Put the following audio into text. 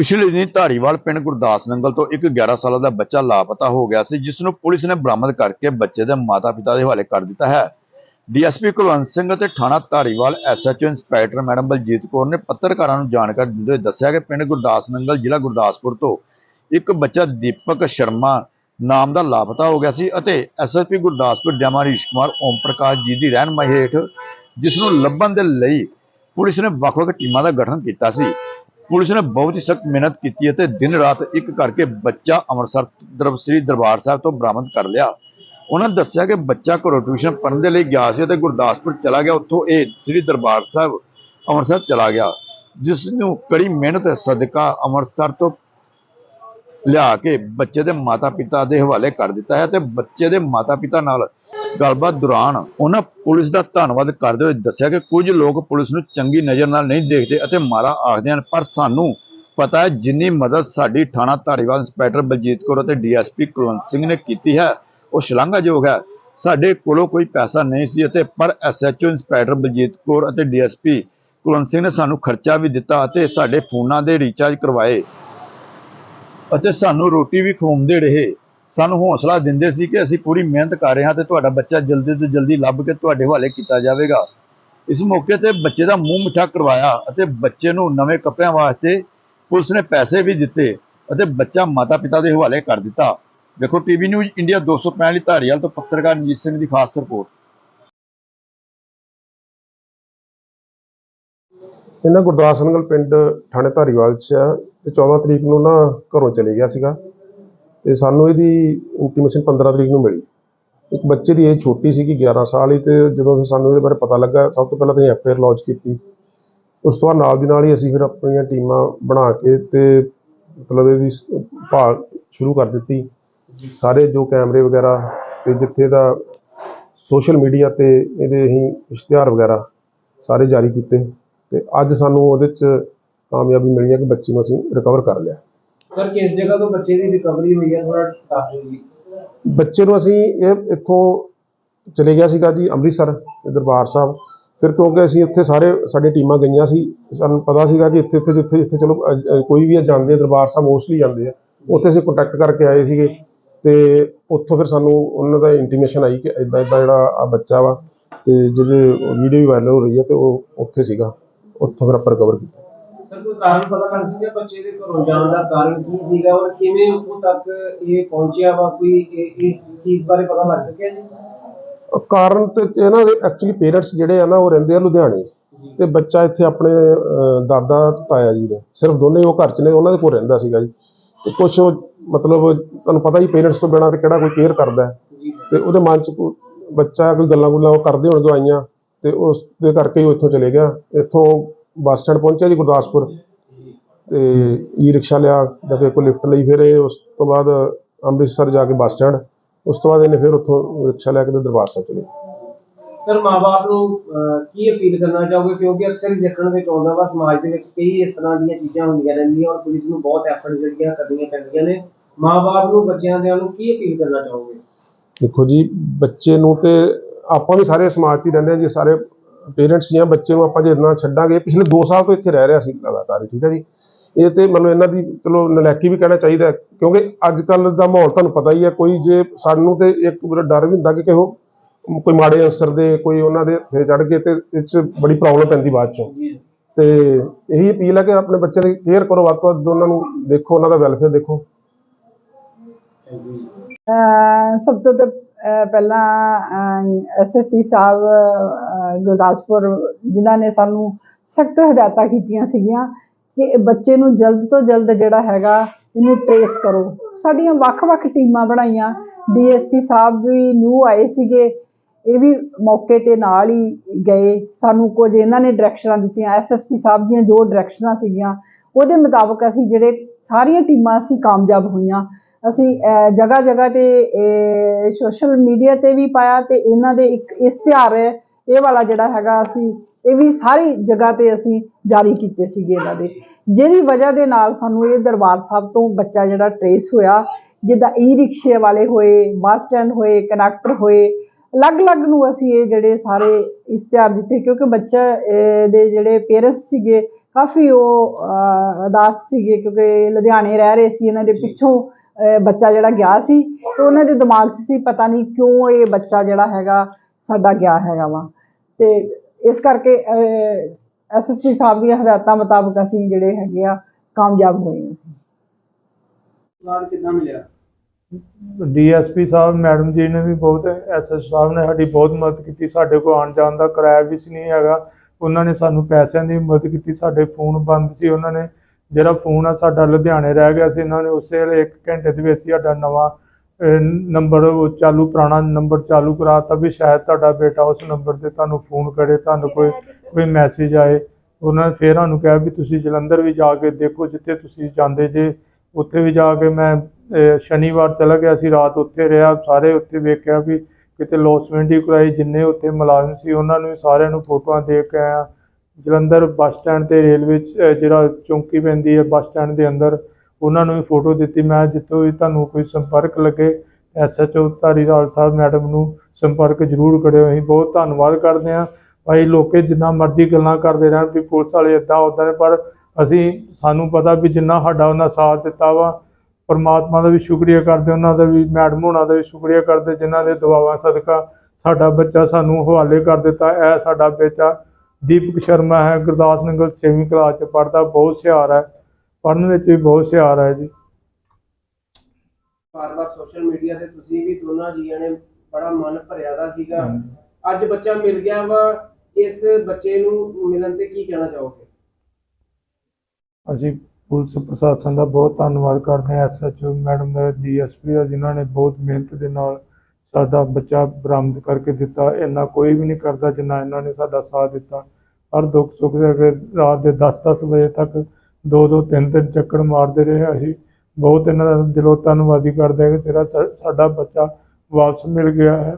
ਪਿਛਲੇ ਦਿਨੀ ਧਾਰੀਵਾਲ ਪਿੰਡ ਗੁਰਦਾਸ ਨੰਗਲ ਤੋਂ ਇੱਕ 11 ਸਾਲਾਂ ਦਾ ਬੱਚਾ ਲਾਪਤਾ ਹੋ ਗਿਆ ਸੀ ਜਿਸ ਨੂੰ ਪੁਲਿਸ ਨੇ ਬਰਾਮਦ ਕਰਕੇ ਬੱਚੇ ਦੇ ਮਾਤਾ-ਪਿਤਾ ਦੇ ਹਵਾਲੇ ਕਰ ਦਿੱਤਾ ਹੈ। ਡੀਐਸਪੀ ਕੁਲਵੰਤ ਸਿੰਘ ਅਤੇ ਥਾਣਾ Dhariwal SHO inspector madam Baljit Kaur ਨੇ ਪੱਤਰਕਾਰਾਂ ਨੂੰ ਜਾਣਕਾਰੀ ਦਿੰਦੇ ਹੋਏ ਦੱਸਿਆ ਕਿ ਪਿੰਡ ਗੁਰਦਾਸ ਨੰਗਲ, ਜ਼ਿਲ੍ਹਾ ਗੁਰਦਾਸਪੁਰ ਤੋਂ ਇੱਕ ਬੱਚਾ ਦੀਪਕ ਸ਼ਰਮਾ ਨਾਮ ਦਾ ਲਾਪਤਾ ਹੋ ਗਿਆ ਸੀ ਅਤੇ ਐਸਐਸਪੀ ਗੁਰਦਾਸਪੁਰ ਡਿਆਮਾ ਹਰੀਸ਼ ਕੁਮਾਰ ਓਮ ਪ੍ਰਕਾਸ਼ ਜੀ ਦੀ ਰਹਿਨਮਾਈ ਹੇਠ ਜਿਸ ਨੂੰ ਲੱਭਣ ਦੇ ਲਈ ਪੁਲਿਸ ਨੇ ਵੱਖ-ਵੱਖ ਟੀਮਾਂ ਦਾ ਗਠਨ ਕੀਤਾ ਸੀ। ਪੁਲਿਸ ਨੇ ਬਹੁਤ ਹੀ ਸਖਤ ਮਿਹਨਤ ਕੀਤੀ ਅਤੇ ਦਿਨ ਰਾਤ ਇੱਕ ਕਰਕੇ ਬੱਚਾ ਅੰਮ੍ਰਿਤਸਰ ਦਰਬ, ਸ੍ਰੀ ਦਰਬਾਰ ਸਾਹਿਬ ਤੋਂ ਬਰਾਮਦ ਕਰ ਲਿਆ। ਉਹਨਾਂ ਦੱਸਿਆ ਕਿ ਬੱਚਾ ਘਰੋਂ ਟਿਊਸ਼ਨ ਪੜ੍ਹਨ ਦੇ ਲਈ ਗਿਆ ਸੀ ਅਤੇ ਗੁਰਦਾਸਪੁਰ ਚਲਾ ਗਿਆ। ਉੱਥੋਂ ਇਹ ਸ੍ਰੀ ਦਰਬਾਰ ਸਾਹਿਬ ਅੰਮ੍ਰਿਤਸਰ ਚਲਾ ਗਿਆ, ਜਿਸ ਨੂੰ ਕੜੀ ਮਿਹਨਤ, ਸਦਕਾ ਅੰਮ੍ਰਿਤਸਰ ਤੋਂ ਲਿਆ ਕੇ ਬੱਚੇ ਦੇ ਮਾਤਾ-ਪਿਤਾ ਦੇ ਹਵਾਲੇ ਕਰ ਦਿੱਤਾ ਹੈ ਤੇ ਬੱਚੇ ਦੇ ਮਾਤਾ-ਪਿਤਾ ਨਾਲ ਗੱਲਬਾਤ ਦੌਰਾਨ ਉਹਨਾਂ ਪੁਲਿਸ ਦਾ ਧੰਨਵਾਦ ਕਰਦੇ ਹੋਏ ਦੱਸਿਆ ਕਿ ਕੁਝ ਲੋਕ ਪੁਲਿਸ ਨੂੰ ਚੰਗੀ ਨਜ਼ਰ ਨਾਲ ਨਹੀਂ ਦੇਖਦੇ ਅਤੇ ਮਾਰਾ ਆਖਦੇ ਹਨ। ਪਰ ਸਾਨੂੰ ਪਤਾ ਹੈ ਜਿੰਨੀ ਮਦਦ ਸਾਡੀ ਥਾਣਾ ਧਾਰੀਵਾਲ ਇੰਸਪੈਕਟਰ ਬਲਜੀਤ ਕੌਰ ਅਤੇ ਡੀਐਸਪੀ ਕੁਲਵੰਤ ਸਿੰਘ ਨੇ ਕੀਤੀ ਹੈ, ਉਹ ਸ਼ਲਾਘਾਯੋਗ ਹੈ। ਸਾਡੇ ਕੋਲੋਂ ਕੋਈ ਪੈਸਾ ਨਹੀਂ ਸੀ ਅਤੇ ਪਰ ਐਸਐਚਓ ਇੰਸਪੈਕਟਰ ਬਲਜੀਤ ਕੌਰ ਅਤੇ ਡੀਐਸਪੀ ਕੁਲਵੰਤ ਸਿੰਘ ਨੇ ਸਾਨੂੰ ਖਰਚਾ ਵੀ ਦਿੱਤਾ ਅਤੇ ਸਾਡੇ ਫੋਨਾਂ ਦੇ ਰੀਚਾਰਜ ਕਰਵਾਏ ਅਤੇ ਸਾਨੂੰ ਰੋਟੀ ਵੀ ਖਵਾਉਂਦੇ ਰਹੇ। ਸਾਨੂੰ ਹੌਸਲਾ ਦਿੰਦੇ ਸੀ ਕਿ ਅਸੀਂ ਪੂਰੀ ਮਿਹਨਤ ਕਰ ਰਹੇ ਹਾਂ ਤੇ ਤੁਹਾਡਾ ਬੱਚਾ ਜਲਦੀ ਤੋਂ ਜਲਦੀ ਲੱਭ ਕੇ ਤੁਹਾਡੇ ਹਵਾਲੇ ਕੀਤਾ ਜਾਵੇਗਾ। ਇਸ ਮੌਕੇ ਤੇ ਬੱਚੇ ਦਾ ਮੂੰਹ ਮਿੱਠਾ ਕਰਵਾਇਆ ਅਤੇ ਬੱਚੇ ਨੂੰ ਨਵੇਂ ਕੱਪੜਿਆਂ ਵਾਸਤੇ ਪੁਲਿਸ ਨੇ ਪੈਸੇ ਵੀ ਦਿੱਤੇ ਅਤੇ ਬੱਚਾ ਮਾਤਾ-ਪਿਤਾ ਦੇ ਹਵਾਲੇ ਕਰ ਦਿੱਤਾ। ਦੇਖੋ ਟੀਵੀ ਨਿਊਜ਼ ਇੰਡੀਆ 265 ਧਾਰੀਵਾਲ ਤੋਂ ਪੱਤਰਕਾਰ ਮਨਜੀਤ ਸਿੰਘ ਦੀ ਖਾਸ ਰਿਪੋਰਟ। ਇਹਨਾਂ ਗੁਰਦਾਸ ਨਗਰ ਪਿੰਡ ਥਾਣੇ ਧਾਰੀਵਾਲ ਚ 14 ਤਰੀਕ ਨੂੰ ਨਾ ਘਰੋਂ ਚਲੇ ਗਿਆ ਸੀਗਾ। ਤੇ ਸਾਨੂੰ ਇਹਦੀ ਇੰਟੀਮੇਸ਼ਨ 15 ਤਰੀਕ ਨੂੰ ਮਿਲੀ। ਇੱਕ ਬੱਚੇ ਦੀ ਇਹ ਛੋਟੀ ਸੀਗੀ 11 ਸਾਲ ਹੀ ਤੇ ਜਦੋਂ ਫਿਰ ਸਾਨੂੰ ਇਹਦੇ ਬਾਰੇ ਪਤਾ ਲੱਗਾ, ਸਭ ਤੋਂ ਪਹਿਲਾਂ ਤਾਂ ਅਸੀਂ ਐਫਆਈਆਰ ਲੌਂਚ ਕੀਤੀ। ਉਸ ਤੋਂ ਬਾਅਦ ਨਾਲ ਦੀ ਨਾਲ ਹੀ ਅਸੀਂ ਫਿਰ ਆਪਣੀਆਂ ਟੀਮਾਂ ਬਣਾ ਕੇ ਤੇ ਮਤਲਬ ਇਹਦੀ ਭਾਲ ਸ਼ੁਰੂ ਕਰ ਦਿੱਤੀ। ਸਾਰੇ ਜੋ ਕੈਮਰੇ ਵਗੈਰਾ ਤੇ ਜਿੱਥੇ ਦਾ ਸੋਸ਼ਲ ਮੀਡੀਆ ਤੇ ਇਹਦੇ ਅਸੀਂ ਇਸ਼ਤਿਹਾਰ ਵਗੈਰਾ ਸਾਰੇ ਜਾਰੀ ਕੀਤੇ। ਤੇ ਅੱਜ ਸਾਨੂੰ ਉਹਦੇ ਚ ਕਾਮਯਾਬੀ ਮਿਲੀ ਹੈ ਕਿ ਬੱਚੇ ਨੂੰ ਅਸੀਂ ਰਿਕਵਰ ਕਰ ਲਿਆ। ਸਰ ਕਿਸ ਜਗ੍ਹਾ ਤੋਂ ਬੱਚੇ ਦੀ ਰਿਕਵਰੀ ਹੋਈ ਹੈ? ਥੋੜਾ ਦੱਸ ਦਿਓ ਜੀ। ਬੱਚੇ ਨੂੰ ਅਸੀਂ ਇਹ ਇੱਥੋਂ ਚਲੇ ਗਿਆ ਸੀਗਾ ਜੀ ਅੰਮ੍ਰਿਤਸਰ ਦਰਬਾਰ ਸਾਹਿਬ। ਫਿਰ ਕਿਉਂਕਿ ਅਸੀਂ ਇੱਥੇ ਸਾਰੇ ਸਾਡੀ ਟੀਮਾਂ ਗਈਆਂ ਸੀ ਸਾਨੂੰ ਪਤਾ ਸੀਗਾ ਕਿ ਇੱਥੇ ਇੱਥੇ ਜਿੱਥੇ ਜਿੱਥੇ ਚਲੋ ਅ, ਕੋਈ ਵੀ ਆ ਜਾਂਦੇ ਆ ਦਰਬਾਰ ਸਾਹਿਬ ਮੋਸਟਲੀ ਜਾਂਦੇ ਆ। ਉੱਥੇ ਅਸੀਂ ਕੰਟੈਕਟ ਕਰਕੇ ਆਏ ਸੀਗੇ ਤੇ ਉੱਥੋਂ ਫਿਰ ਸਾਨੂੰ ਉਹਨਾਂ ਦਾ ਇੰਟੀਮੇਸ਼ਨ ਆਈ ਕਿ ਇਦਾਂ ਇਦਾਂ ਜਿਹੜਾ ਆ ਬੱਚਾ ਵਾ ਤੇ ਜਿਹਦੇ ਵੀਡੀਓ ਵੀ ਵਾਇਰਲ ਹੋ ਰਹੀ ਹੈ ਤੇ ਉਹ ਉੱਥੇ ਸੀਗਾ। ਉੱਥੋਂ ਫਿਰ ਆਪਾਂ ਰਿਕਵਰ ਕੀਤਾ। ਸਰ ਕੋਈ ਕਾਰਨ ਪਤਾ ਲੱਗ ਸਕਿਆ ਬੱਚੇ ਦੇ ਘਰੋਂ ਜਾਣ ਦਾ ਕਾਰਨ ਕੀ ਸੀਗਾ ਔਰ ਕਿਵੇਂ ਉੱਥੋਂ ਤੱਕ ਇਹ ਪਹੁੰਚਿਆ ਵਾ? ਕੋਈ ਇਹ- ਇਸ ਚੀਜ਼ ਬਾਰੇ ਪਤਾ ਲੱਗ ਸਕਿਆ ਜੀ? ਕਾਰਨ ਤੇ ਇਹਨਾਂ ਦੇ ਐਕਚੁਅਲੀ ਪੇਰੈਂਟਸ ਜਿਹੜੇ ਆ ਨਾ ਉਹ ਰਹਿੰਦੇ ਆ ਲੁਧਿਆਣੇ। ਤੇ ਬੱਚਾ ਇੱਥੇ ਆਪਣੇ ਅਹ, ਦਾਦਾ ਤੇ ਤਾਇਆ ਜੀ ਨੇ ਸਿਰਫ ਦੋਨੇ ਉਹ ਘਰ ਚ ਨੇ ਉਹਨਾਂ ਦੇ ਕੋਲ ਰਹਿੰਦਾ ਸੀਗਾ ਜੀ। ਤੇ ਕੁਝ ਮਤਲਬ ਤੁਹਾਨੂੰ ਪਤਾ ਹੀ ਪੇਰੈਂਟਸ ਤੋਂ ਬਿਨਾਂ ਤੇ ਕਿਹੜਾ ਕੋਈ ਕੇਅਰ ਕਰਦਾ ਹੈ। ਜੀ ਤੇ ਉਹਦੇ ਮਨ ਚ ਕੋਈ ਬੱਚਾ ਕੋਈ ਗੱਲਾਂ ਗੁੱਲਾਂ ਉਹ ਕਰਦੇ ਹੋਣਗੇ ਆਈਆਂ। ਤੇ ਉਸ ਦੇ ਕਰਕੇ ਹੀ ਉਹ ਇੱਥੋਂ ਚਲੇ ਗਿਆ। ਇੱਥੋਂ ਬੱਸ ਸਟੈਂਡ ਪਹੁੰਚਿਆ ਜੀ ਗੁਰਦਾਸਪੁਰ ਤੇ ਈ ਰਿਕਸ਼ਾ ਲਿਆ ਜਾਂ ਫਿਰ ਕੋਈ ਲਿਫਟ ਲਈ ਫਿਰ ਇਹ ਉਸ ਤੋਂ ਬਾਅਦ ਅੰਮ੍ਰਿਤਸਰ ਜਾ ਕੇ ਬੱਸ ਸਟੈਂਡ ਉਸ ਤੋਂ ਬਾਅਦ ਇਹਨੇ ਫਿਰ ਉੱਥੋਂ ਰਿਕਸ਼ਾ ਲੈ ਕੇ ਤੇ ਦਰਬਾਰ ਸਾਹਿਬ ਚਲੇ ਸਰ ਮਾਪੇ ਨੂੰ ਅਹ, ਕੀ ਅਪੀਲ ਕਰਨਾ ਚਾਹੋਗੇ? ਕਿਉਂਕਿ ਅਕਸਰ ਹੀ ਦੇਖਣ ਵਿੱਚ ਆਉਂਦਾ ਵਾ ਸਮਾਜ ਦੇ ਵਿੱਚ ਕਈ ਇਸ ਤਰ੍ਹਾਂ ਦੀਆਂ ਚੀਜ਼ਾਂ ਹੁੰਦੀਆਂ ਰਹਿੰਦੀਆਂ ਔਰ ਪੁਲਿਸ ਨੂੰ ਬਹੁਤ ਐਫਰਟ ਜਿਹੜੀਆਂ ਕਰਨੀਆਂ ਪੈਂਦੀਆਂ ਨੇ। ਮਾਪੇ ਨੂੰ ਬੱਚਿਆਂ ਦੇ ਨੂੰ ਕੀ ਅਪੀਲ ਕਰਨਾ ਚਾਹੋਗੇ? ਦੇਖੋ ਜੀ ਬੱਚੇ ਨੂੰ ਤੇ ਆਪਾਂ ਵੀ ਸਾਰੇ ਸਮਾਜ 'ਚ ਹੀ ਰਹਿੰਦੇ ਹਾਂ ਜੀ ਸਾਰੇ ਪੇਰੈਂਟਸ ਜਾਂ ਬੱਚੇ ਨੂੰ ਆਪਾਂ ਜੇ ਇਦਾਂ ਛੱਡਾਂਗੇ ਪਿਛਲੇ 2 ਸਾਲ ਤੋਂ ਇੱਥੇ ਰਹਿ ਰਿਹਾ ਸੀ ਲਗਾਤਾਰ ਠੀਕ ਹੈ ਜੀ? ਇਹ ਤੇ ਮਤਲਬ ਇਹਨਾਂ ਦੀ ਚਲੋ ਨਲਾਇਕੀ ਵੀ ਕਹਿਣਾ ਚਾਹੀਦਾ ਕਿਉਂਕਿ ਅੱਜ ਕੱਲ ਦਾ ਮਾਹੌਲ ਤੁਹਾਨੂੰ ਪਤਾ ਹੀ ਹੈ ਕੋਈ ਜੇ ਸਾਨੂੰ ਤੇ ਇੱਕ ਬੜਾ ਡਰ ਵੀ ਹੁੰਦਾ ਕਿ ਕਿਹੋ ਕੋਈ ਮਾੜੇ ਅਨਸਰ ਦੇ ਕੋਈ ਉਹਨਾਂ ਦੇ ਹੱਥੇ ਚੜ ਗਏ ਤੇ ਇਹ 'ਚ ਬੜੀ ਪ੍ਰੋਬਲਮ ਪੈਂਦੀ ਬਾਅਦ ਚੋਂ। ਤੇ ਇਹੀ ਅਪੀਲ ਹੈ ਕਿ ਆਪਣੇ ਬੱਚਿਆਂ ਦੀ ਕੇਅਰ ਕਰੋ ਵੱਧ ਤੋਂ ਵੱਧ ਉਹਨਾਂ ਨੂੰ ਦੇਖੋ ਉਹਨਾਂ ਦਾ ਵੈਲਫੇਅਰ ਦੇਖੋ। ਸਭ ਤੋਂ ਪਹਿਲਾਂ ਐਸਐਸਪੀ ਸਾਹਿਬ ਗੁਰਦਾਸਪੁਰ, ਜਿਨ੍ਹਾਂ ਨੇ ਸਾਨੂੰ ਸਖਤ ਹਦਾਇਤਾਂ ਕੀਤੀਆਂ ਸੀਗੀਆਂ ਕਿ ਬੱਚੇ ਨੂੰ ਜਲਦ ਤੋਂ ਜਲਦ ਜਿਹੜਾ ਹੈਗਾ, ਇਹਨੂੰ ਟ੍ਰੇਸ ਕਰੋ। ਸਾਡੀਆਂ ਵੱਖ-ਵੱਖ ਟੀਮਾਂ ਬਣਾਈਆਂ। ਡੀਐਸਪੀ ਸਾਹਿਬ ਵੀ ਨਿਊ ਆਏ ਸੀਗੇ। ਇਹ ਵੀ ਮੌਕੇ ਤੇ ਨਾਲ ਹੀ ਗਏ। ਸਾਨੂੰ ਕੁਝ ਇਹਨਾਂ ਨੇ ਡਾਇਰੈਕਸ਼ਨਾਂ ਦਿੱਤੀਆਂ। ਐਸਐਸਪੀ ਸਾਹਿਬ ਦੀਆਂ ਜੋ ਡਾਇਰੈਕਸ਼ਨਾਂ ਸੀਗੀਆਂ, ਉਹਦੇ ਮੁਤਾਬਕ ਅਸੀਂ ਜਿਹੜੇ ਸਾਰੀਆਂ ਟੀਮਾਂ ਅਸੀਂ ਕਾਮਯਾਬ ਹੋਈਆਂ। ਅਸੀਂ ਜਗ੍ਹਾ ਜਗ੍ਹਾ ਤੇ ਸੋਸ਼ਲ ਮੀਡੀਆ ਤੇ ਵੀ ਪਾਇਆ ਤੇ ਇਹਨਾਂ ਦੇ ਇੱਕ ਇਸ਼ਤਿਹਾਰ ਇਹ ਵਾਲਾ ਜਿਹੜਾ ਹੈਗਾ ਅਸੀਂ ਇਹ ਵੀ ਸਾਰੀ ਜਗ੍ਹਾ ਤੇ ਅਸੀਂ ਜਾਰੀ ਕੀਤੇ ਸੀਗੇ ਇਹਨਾਂ ਦੇ। ਜਿਹਦੀ ਵਜ੍ਹਾ ਦੇ ਨਾਲ ਸਾਨੂੰ ਇਹ ਦਰਬਾਰ ਸਾਹਿਬ ਤੋਂ ਬੱਚਾ ਜਿਹੜਾ ਟਰੇਸ ਹੋਇਆ ਜਿੱਦਾਂ ਈ ਰਿਕਸ਼ੇ ਵਾਲੇ ਹੋਏ ਬੱਸ ਸਟੈਂਡ ਹੋਏ ਕਨੈਕਟਰ ਹੋਏ ਅਲੱਗ-ਅਲੱਗ ਨੂੰ ਅਸੀਂ ਇਹ ਜਿਹੜੇ ਸਾਰੇ ਇਸ਼ਤਿਹਾਰ ਦਿੱਤੇ ਕਿਉਂਕਿ ਬੱਚਾ ਦੇ ਜਿਹੜੇ ਪੇਰੈਂਟਸ ਸੀਗੇ ਕਾਫੀ ਉਹ ਅਹ, ਸੀਗੇ ਕਿਉਂਕਿ ਲੁਧਿਆਣੇ ਰਹਿ ਰਹੇ ਸੀ ਇਹਨਾਂ ਦੇ ਪਿੱਛੋਂ। ਬੱਚਾ ਜਿਹੜਾ ਗਿਆ ਸੀ ਤੇ ਉਹਨਾਂ ਦੇ ਦਿਮਾਗ 'ਚ ਸੀ ਪਤਾ ਨਹੀਂ ਕਿਉਂ ਇਹ ਬੱਚਾ ਜਿਹੜਾ ਹੈਗਾ ਸਾਡਾ ਗਿਆ ਹੈਗਾ ਵਾ। ਤੇ ਇਸ ਕਰਕੇ ਐਸਐਸਪੀ ਸਾਹਿਬ ਦੀਆਂ ਹਦਾਇਤਾਂ ਮੁਤਾਬਕ ਅਸੀਂ ਜਿਹੜੇ ਹੈਗੇ ਆ ਕਾਮਯਾਬ ਹੋਏ ਹਾਂ ਅਸੀਂ। ਪਲਾਨ ਕਿੱਦਾਂ ਮਿਲਿਆ? ਡੀਐਸਪੀ ਸਾਹਿਬ ਮੈਡਮ ਜੀ ਨੇ ਵੀ ਬਹੁਤ ਐਸਐਸ ਸਾਹਿਬ ਨੇ ਸਾਡੀ ਬਹੁਤ ਮਦਦ ਕੀਤੀ। ਸਾਡੇ ਕੋਲ ਆਉਣ ਜਾਣ ਦਾ ਕਿਰਾਇਆ ਵੀ ਨਹੀਂ ਹੈਗਾ। ਉਹਨਾਂ ਨੇ ਸਾਨੂੰ ਪੈਸਿਆਂ ਦੀ ਮਦਦ ਕੀਤੀ। ਸਾਡੇ ਫੋਨ ਬੰਦ ਸੀ ਉਹਨਾਂ ਨੇ ਜਿਹੜਾ ਫੋਨ ਆ ਸਾਡਾ ਲੁਧਿਆਣੇ ਰਹਿ ਗਿਆ ਸੀ ਇਹਨਾਂ ਨੇ ਉਸੇ ਵੇਲੇ 1 ਘੰਟੇ ਦੇ ਵਿੱਚ ਹੀ ਸਾਡਾ ਨਵਾਂ ਨੰਬਰ ਚਾਲੂ ਪੁਰਾਣਾ ਨੰਬਰ ਚਾਲੂ ਕਰਾਤਾ ਵੀ ਸ਼ਾਇਦ ਤੁਹਾਡਾ ਬੇਟਾ ਉਸ ਨੰਬਰ ਤੇ ਤੁਹਾਨੂੰ ਫੋਨ ਕਰੇ ਤੁਹਾਨੂੰ ਕੋਈ ਕੋਈ ਮੈਸੇਜ ਆਏ। ਉਹਨਾਂ ਨੇ ਫਿਰ ਸਾਨੂੰ ਕਿਹਾ ਵੀ ਤੁਸੀਂ ਜਲੰਧਰ ਵੀ ਜਾ ਕੇ ਦੇਖੋ ਜਿੱਥੇ ਤੁਸੀਂ ਜਾਂਦੇ ਜੇ ਉੱਥੇ ਵੀ ਜਾ ਕੇ ਮੈਂ ਸ਼ਨੀਵਾਰ ਚਲਾ ਗਿਆ ਸੀ ਰਾਤ ਉੱਥੇ ਰਿਹਾ ਸਾਰੇ ਉੱਥੇ ਵੇਖਿਆ ਵੀ ਕਿਤੇ ਲੌਸਮੈਂਟ ਹੀ ਕਰਾਈ ਜਿੰਨੇ ਉੱਥੇ ਮੁਲਾਜ਼ਮ ਸੀ ਉਹਨਾਂ ਨੂੰ ਸਾਰਿਆਂ ਨੂੰ ਫੋਟੋਆਂ ਦੇ ਕੇ ਆਇਆ। ਜਲੰਧਰ ਬੱਸ ਸਟੈਂਡ ਤੇ ਰੇਲਵੇ 'ਚ, ਜਿਹੜਾ ਚੌਂਕੀ ਪੈਂਦੀ ਹੈ ਬੱਸ ਸਟੈਂਡ ਦੇ ਅੰਦਰ ਉਹਨਾਂ ਨੂੰ ਵੀ ਫੋਟੋ ਦਿੱਤੀ। ਮੈਂ ਜਿੱਥੋਂ ਵੀ ਤੁਹਾਨੂੰ ਕੋਈ ਸੰਪਰਕ ਲੱਗੇ ਐਸਐਚਓ ਧਾਰੀਵਾਲ ਸਾਹਿਬ ਮੈਡਮ ਨੂੰ ਸੰਪਰਕ ਜ਼ਰੂਰ ਕਰਿਓ। ਅਸੀਂ ਬਹੁਤ ਧੰਨਵਾਦ ਕਰਦੇ ਹਾਂ। ਭਾਈ ਲੋਕੇ ਜਿੰਨਾ ਮਰਜ਼ੀ ਗੱਲਾਂ ਕਰਦੇ ਰਹਿਣ ਵੀ ਪੁਲਿਸ ਵਾਲੇ ਇਦਾਂ ਉਦਾਂ ਨੇ ਪਰ ਅਸੀਂ ਸਾਨੂੰ ਪਤਾ ਵੀ ਜਿੰਨਾ ਸਾਡਾ ਉਹਨਾਂ ਸਾਥ ਦਿੱਤਾ ਵਾ। ਪਰਮਾਤਮਾ ਦਾ ਵੀ ਸ਼ੁਕਰੀਆ ਕਰਦੇ ਉਹਨਾਂ ਦਾ ਵੀ ਮੈਡਮ ਹੋਣਾ ਦਾ ਵੀ ਸ਼ੁਕਰੀਆ ਕਰਦੇ ਜਿਨ੍ਹਾਂ ਦੇ ਦੁਆਵਾਂ ਸਦਕਾ ਸਾਡਾ ਬੱਚਾ ਸਾਨੂੰ ਹਵਾਲੇ ਕਰ ਦਿੱਤਾ। ਇਹ ਸਾਡਾ ਬੱਚਾ ਦੀਪਕ ਸ਼ਰਮਾ ਹੈ ਗੁਰਦਾਸ ਨਗਰ ਛੇਵੀਂ ਕਲਾਸ ਚ ਪੜ੍ਹਦਾ ਬਹੁਤ ਹੁਸ਼ਿਆਰ ਹੈ। ਪੜ੍ਹਨ ਵਿੱਚ ਵੀ ਬਹੁਤ ਹੁਸ਼ਿਆਰ ਹੈ ਜੀ। ਵਾਰ-ਵਾਰ ਸੋਸ਼ਲ ਮੀਡੀਆ ਤੇ ਤੁਸੀਂ ਵੀ ਦੋਨਾਂ ਜੀਆਂ ਨੇ ਬੜਾ ਮਨ ਭਰਿਆ ਦਾ ਸੀਗਾ। ਅੱਜ ਬੱਚਾ ਮਿਲ ਗਿਆ ਵਾ ਇਸ ਬੱਚੇ ਨੂੰ ਮਿਲਣ ਤੇ ਕੀ ਕਹਿਣਾ ਚਾਹੋਗੇ? ਅਸੀਂ ਪੁਲਿਸ ਪ੍ਰਸ਼ਾਸਨ ਦਾ ਬਹੁਤ ਧੰਨਵਾਦ ਕਰਦੇ ਹਾਂ ਐਸਐਚਓ ਮੈਡਮ ਦਾ ਡੀਐਸਪੀ ਦਾ ਜਿਨ੍ਹਾਂ ਨੇ ਬਹੁਤ ਮਿਹਨਤ ਦੇ ਨਾਲ ਸਾਡਾ ਬੱਚਾ ਬਰਾਮਦ ਕਰਕੇ ਦਿੱਤਾ, ਇੰਨਾ ਕੋਈ ਵੀ ਨਹੀਂ ਕਰਦਾ ਜਿੰਨਾ ਇਹਨਾਂ ਨੇ ਸਾਡਾ ਸਾਥ ਦਿੱਤਾ। ਹਰ ਦੁੱਖ ਸੁੱਖ ਦੇ ਅੱਗੇ ਰਾਤ ਦੇ 10-10 ਵਜੇ ਤੱਕ ਦੋ ਦੋ ਤਿੰਨ ਤਿੰਨ ਚੱਕਰ ਮਾਰਦੇ ਰਹੇ ਅਸੀਂ। ਬਹੁਤ ਇਹਨਾਂ ਦਾ ਦਿਲੋਂ ਧੰਨਵਾਦੀ ਕਰਦੇ ਹਾਂ ਕਿ ਤੇਰਾ ਸਾ- ਸਾਡਾ ਬੱਚਾ ਵਾਪਸ ਮਿਲ ਗਿਆ ਹੈ।